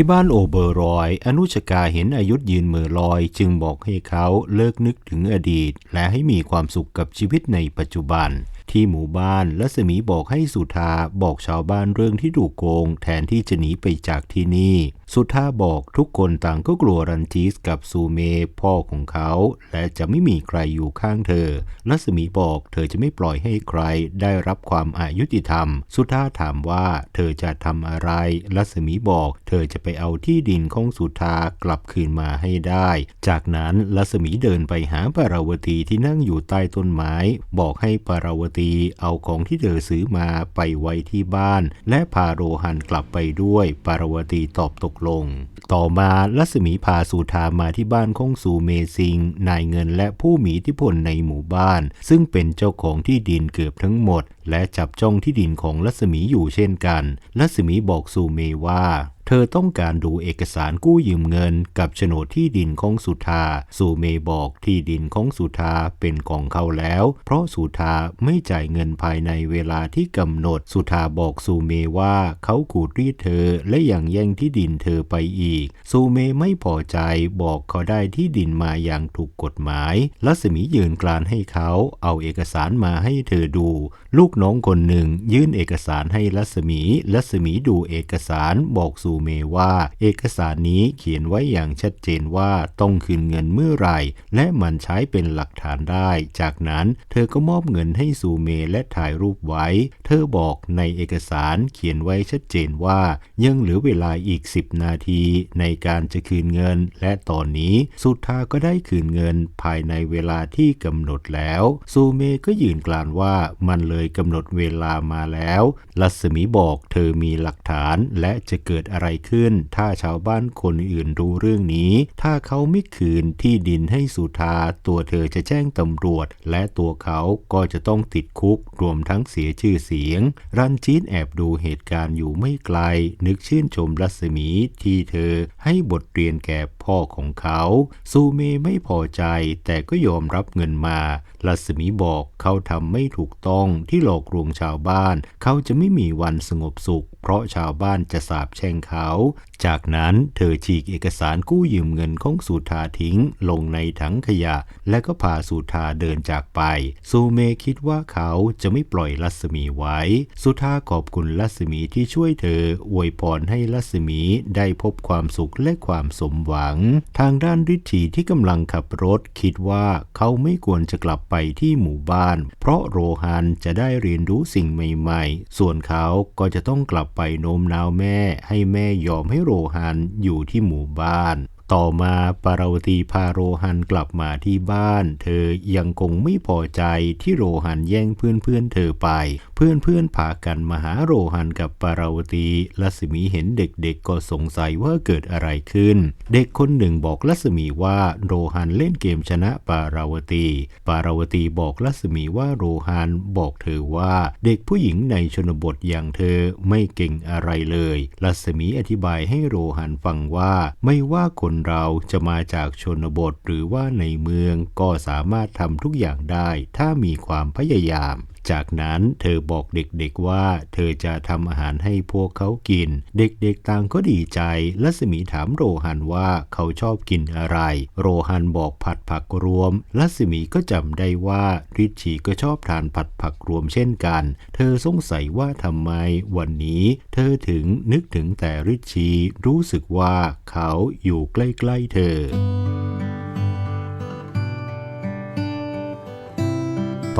ที่บ้านโอเบอร์รอย อนุชกาเห็นอายุธยืนเมือลอย จึงบอกให้เขาเลิกนึกถึงอดีต และให้มีความสุขกับชีวิตในปัจจุบัน ที่หมู่บ้านลัศมีบอกให้สุธาบอกชาวบ้านเรื่องที่ถูกโกง แทนที่จะหนีไปจากที่นี่ สุธาบอกทุกคนต่างก็กลัวรันจิสกับซูเมพ่อของเขา และจะไม่มีใครอยู่ข้างเธอรัศมีบอกเธอจะไม่ปล่อยให้ใครได้รับความอายุติธรรม สุธาถามว่าเธอจะทำอะไรรัศมีบอกเธอจะไปเอาที่ดินของสุธากลับคืนมาให้ได้ จากนั้นรัศมีเดินไปหาปาราวตีที่นั่งอยู่ใต้ต้นไม้ บอกให้ปาราวตีเอาของที่เธอซื้อมาไปไว้ที่บ้าน และพาโรหันกลับไปด้วยปาราวตีตอบตกลง ต่อมาลัศมีพาสุธามาที่บ้านของสูเมซิง นายเงินและผู้มีอิทธิพลในหมู่บ้าน ซึ่งเป็นเจ้าของที่ดินเกือบทั้งหมด และจับจ้องที่ดินของลัศมีอยู่เช่นกัน ลัศมีบอกสูเมว่า เธอต้องการดูเอกสารกู้ยืมเงิน กับโฉนดที่ดินของสุธาสูเมบอกที่ดินของสุธาเป็นของเขาแล้ว เพราะสุธาไม่จ่ายเงินภายในเวลาที่กำหนดสุธาบอกสูเมว่าเขาขูดรีดเธอและยังแย่งที่ดินเธอไปอีกสูเมไม่พอใจบอกเขาได้ที่ดินมาอย่างถูกกฎหมายรัศมียืนกลานให้เขาเอาเอกสารมาให้เธอดู ลูกน้องคนหนึ่งยื่นเอกสารให้รัศมีรัศมีดูเอกสารบอกสูเมว่า เอกสารนี้เขียนไว้อย่างชัดเจนว่าต้องคืนเงินเมื่อไหร่ และมันใช้เป็นหลักฐานได้ จากนั้นเธอก็มอบเงินให้สูเมและถ่ายรูปไว้ เธอบอกในเอกสารเขียนไว้ชัดเจนว่า ยังเหลือเวลาอีก 10 นาที ในการจะคืนเงิน และตอนนี้สุธาก็ได้คืนเงินภายในเวลาที่กำหนดแล้วซูเมก็ยืนกลานว่ามันเลยกำหนดเวลามาแล้วรัศมีบอกเธอมีหลักฐานและจะเกิดอะไรขึ้น ถ้าชาวบ้านคนอื่นรู้เรื่องนี้ ถ้าเขาไม่คืนที่ดินให้สุธาตัวเธอจะแจ้งตำรวจ และตัวเขาก็จะต้องติดคุกรวมทั้งเสียชื่อเสียง รันจีนแอบดูเหตุการณ์อยู่ไม่ไกล นึกชื่นชมรัศมีที่เธอให้บทเรียนแก่ พ่อของเขา ซูเมไม่พอใจแต่ก็ยอมรับเงินมาลัสมีบอกเขาทำไม่ถูกต้องที่หลอกลวงชาวบ้าน เขาจะไม่มีวันสงบสุข เพราะชาวบ้านจะสาบแช่งเขาจากนั้นเธอฉีกเอกสารกู้ยืมเงินของสุธาทิ้ง ลงในถังขยะ และก็พาสุธาเดินจากไปซูเมคิดว่าเขาจะไม่ปล่อยรัศมีไว้ สุธาขอบคุณรัศมีที่ช่วยเธออวยพรให้รัศมีได้พบความสุขและความสมหวัง ทางด้านริชีที่กำลังขับรถคิดว่าเขาไม่ควรจะกลับไปที่หมู่บ้าน เพราะโรฮันจะได้เรียนรู้สิ่งใหม่ ๆ ส่วนเขาก็จะต้องกลับไปโน้มน้าวแม่ให้แม่ยอมให้โรฮันอยู่ที่หมู่บ้าน ต่อมาปาราวตีพาโรหันกลับมาที่บ้าน เธอยังคงไม่พอใจที่โรหันแย่งเพื่อนเพื่อนเธอไป เพื่อนเพื่อนพากันมาหาโรหันกับปาราวตีรัศมีเห็นเด็กๆก็สงสัยว่าเกิดอะไรขึ้น เด็กคนหนึ่งบอกรัศมีว่าโรหันเล่นเกมชนะปาราวตี ปาราวตีบอกรัศมีว่าโรหันบอกเธอว่าเด็กผู้หญิงในชนบทอย่างเธอไม่เก่งอะไรเลยรัศมีอธิบายให้โรหันฟังว่าไม่ว่าคนเราจะมาจากชนบทหรือว่าในเมืองก็สามารถทำทุกอย่างได้ถ้ามีความพยายาม จากนั้นเธอบอกเด็กๆว่า เธอจะทำอาหารให้พวกเขากิน เด็กๆต่างก็ดีใจรัศมีถามโรฮันว่าเขาชอบกินอะไร โรฮันบอกผัดผักรวมรัศมีก็จำได้ว่าริชชีก็ชอบทานผัดผักรวมเช่นกัน เธอสงสัยว่าทำไมวันนี้ เธอถึงนึกถึงแต่ริชชีรู้สึกว่าเขาอยู่ใกล้ๆเธอ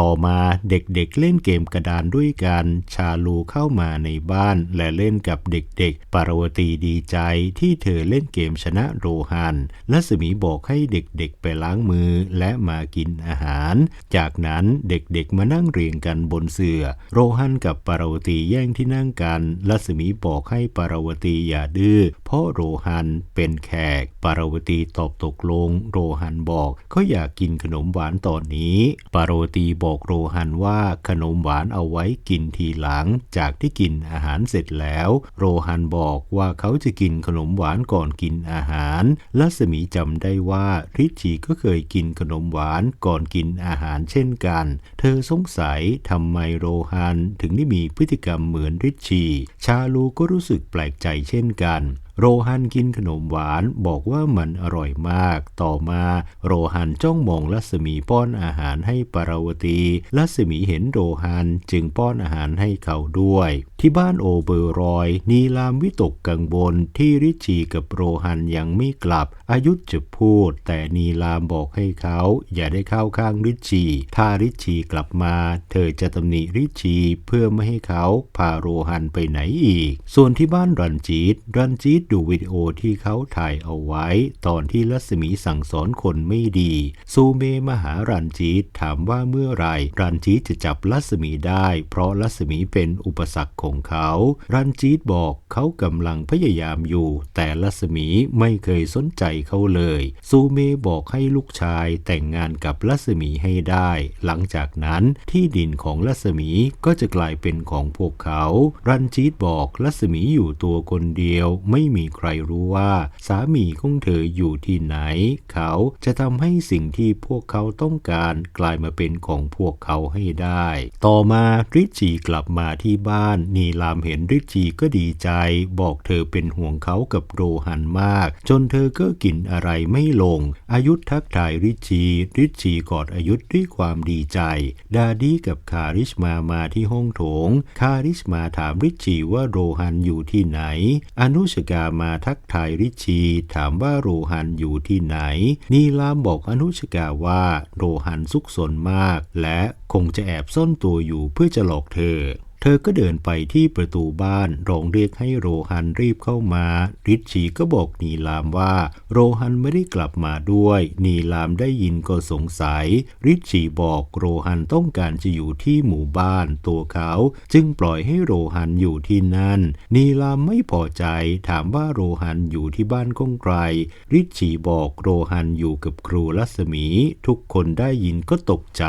ต่อมาเด็กๆเล่นเกมกระดานด้วยกันชาลูเข้ามาในบ้าน และเล่นกับเด็กๆ ปารวตีดีใจที่เธอเล่นเกมชนะโรฮันรัศมีบอกให้เด็กๆไปล้างมือและมากินอาหาร จากนั้นเด็กๆมานั่งเรียงกันบนเสื่อ โรฮันกับปารวตีแย่งที่นั่งกันรัศมีบอกให้ปารวตีอย่าดื้อเพราะโรฮันเป็นแขก ปารวตีตอบตกลง โรฮันบอกเขาอยากกินขนมหวานตอนนี้ ปารวตีบอกอกโรฮันว่าขนมหวานเอาไว้กินทีหลัง จากที่กินอาหารเสร็จแล้ว โรฮันบอกว่าเขาจะกินขนมหวานก่อนกินอาหารรัศมีจำได้ว่าริชชีก็เคยกินขนมหวานก่อนกินอาหารเช่นกัน เธอสงสัยทำไมโรฮันถึงได้มีพฤติกรรมเหมือนริชชีชาลูก็รู้สึกแปลกใจเช่นกัน โรฮันกินขนมหวานบอกว่ามันอร่อยมาก ต่อมาโรฮันจ้องมองรัศมีป้อนอาหารให้ปาราวตีรัศมีเห็นโรฮันจึงป้อนอาหารให้เขาด้วย ที่บ้านโอเบอร์รอย นีลามวิตกกังวลที่ริชีกับโรฮันยังไม่กลับ อายุจะพูด แต่นีลามบอกให้เขาอย่าได้เข้าข้างริชี ถ้าริชีกลับมา เธอจะตำหนิริชชีเพื่อไม่ให้เขาพาโรฮันไปไหนอีก ส่วนที่บ้านรันจีตรันจีตดูวิดีโอที่เขาถ่ายเอาไว้ ตอนที่รัศมีสั่งสอนคนไม่ดี ซูเมมหารันจีตถามว่าเมื่อไรรันจีตจะจับรัศมีได้ เพราะรัศมีเป็นอุปสรรคของเขา รันจีตบอกเขากำลังพยายามอยู่ แต่รัศมีไม่เคยสนใจเขาเลย ซูเมบอกให้ลูกชายแต่งงานกับรัศมีให้ได้ หลังจากนั้นที่ดินของรัศมีก็จะกลายเป็นของพวกเขา รันจีตบอกรัศมีอยู่ตัวคนเดียวไม่มีีใครรู้ว่า สามีของเธออยู่ที่ไหน เขาจะทำให้สิ่งที่พวกเขาต้องการกลายมาเป็นของพวกเขาให้ได้ ต่อมาริชจีกลับมาที่บ้าน นีลามเห็นริชจีก็ดีใจ บอกเธอเป็นห่วงเขากับโรฮันมาก จนเธอก็กินอะไรไม่ลง อายุทักทายริชจีริชจีกอดอายุด้วยความดีใจ ดาดีกับคาริชมามาที่ห้องโถง คาริชมาถามริชจีว่าโรฮันอยู่ที่ไหน อนุชกามาทักทายริชีถามว่าโรฮันอยู่ที่ไหน นีลามบอกอนุชกาว่าโรฮันซุกซนมาก และคงจะแอบซ่อนตัวอยู่เพื่อจะหลอกเธอ เธอก็เดินไปที่ประตูบ้านร้องเรียกให้โรฮันรีบเข้ามา ริชชีก็บอกนีลามว่า โรฮันไม่ได้กลับมาด้วย นีลามได้ยินก็สงสัย ริชชีบอกโรฮันต้องการจะอยู่ที่หมู่บ้านตัวเขา จึงปล่อยให้โรฮันอยู่ที่นั่น นีลามไม่พอใจถามว่าโรฮันอยู่ที่บ้านก้องไกรริชชีบอกโรฮันอยู่กับครูรัศมี ทุกคนได้ยินก็ตกใจ